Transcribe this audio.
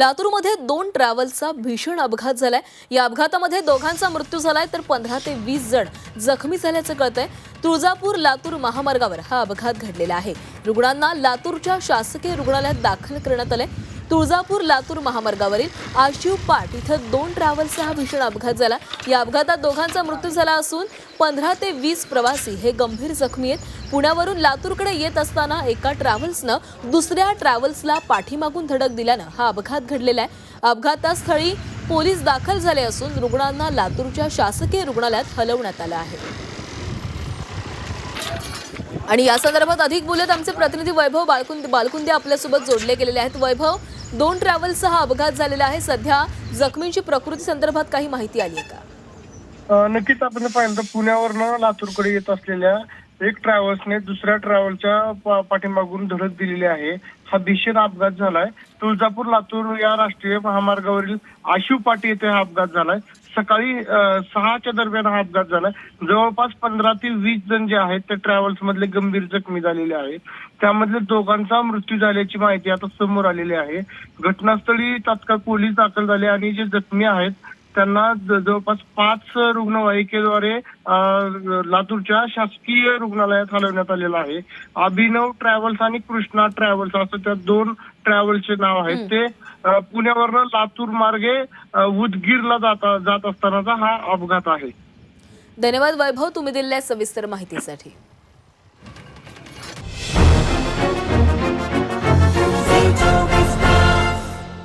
लातूरमध्ये दोन ट्रॅव्हल्सचा भीषण अपघात झालाय. या अपघातामध्ये दोघांचा मृत्यू झालाय तर पंधरा ते वीस जण जखमी झाल्याचं कळतंय. तुळजापूर लातूर महामार्गावर हा अपघात घडलेला आहे. रुग्णांना लातूरच्या शासकीय रुग्णालयात दाखल करण्यात आलंय. तुळजापूर लातूर महामार्गावरील आशिव पाट इथं दोन ट्रॅव्हल्सचा हा भीषण अपघात झाला. या अपघातात दोघांचा मृत्यू झाला असून पंधरा ते वीस प्रवासी हे गंभीर जखमी आहेत. पुण्यावरून लातूरकडे येत असताना एका ट्रॅव्हल्सनं दुसऱ्या ट्रॅव्हल्सला पाठीमागून धडक दिल्यानं हा अपघात घडलेला आहे. अपघातास्थळी पोलीस दाखल झाले असून रुग्णांना लातूरच्या शासकीय रुग्णालयात हलवण्यात आलं आहे. आणि या संदर्भात अधिक बोलत आमचे प्रतिनिधी वैभव बालकुंदे बालकुंदे आपल्यासोबत जोडले गेलेले आहेत. वैभव दोन ट्रॅव्हल्सचा हा अपघात झालेला आहे. सध्या जखमींची प्रकृती संदर्भात काही माहिती आली आहे का? नक्कीच आपण पाहिलं तर पुण्यावरनं लातूरकडे येत असलेल्या एक ट्रॅव्हल्सने दुसऱ्या ट्रॅव्हलच्या पाठीमागून धडक दिलेली आहे. हा भीषण अपघात झालाय. तुळजापूर लातूर या राष्ट्रीय महामार्गावरील आशिव पाटी येथे हा अपघात झालाय. सकाळी सहाच्या दरम्यान हा अपघात झालाय. जवळपास पंधरा ते वीस जण जे आहेत ते ट्रॅव्हल्स मधले गंभीर जखमी झालेले आहेत. त्यामधले दोघांचा मृत्यू झाल्याची माहिती आता समोर आलेली आहे. घटनास्थळी तात्काळ पोलीस दाखल झाले आणि जे जखमी आहेत त्यांना जवळपास पाच रुग्णवाहिकेद्वारे लातूरच्या शासकीय रुग्णालयात हलवण्यात आलेलं आहे. अभिनव ट्रॅव्हल्स आणि कृष्णा ट्रॅव्हल्स असं त्या दोन ट्रॅव्हल्सचे नाव आहेत. ते पुण्यावरनं लातूर मार्गे उदगीरला जाता जात असतानाचा हा अपघात आहे. धन्यवाद वैभव तुम्ही दिलेल्या सविस्तर माहितीसाठी.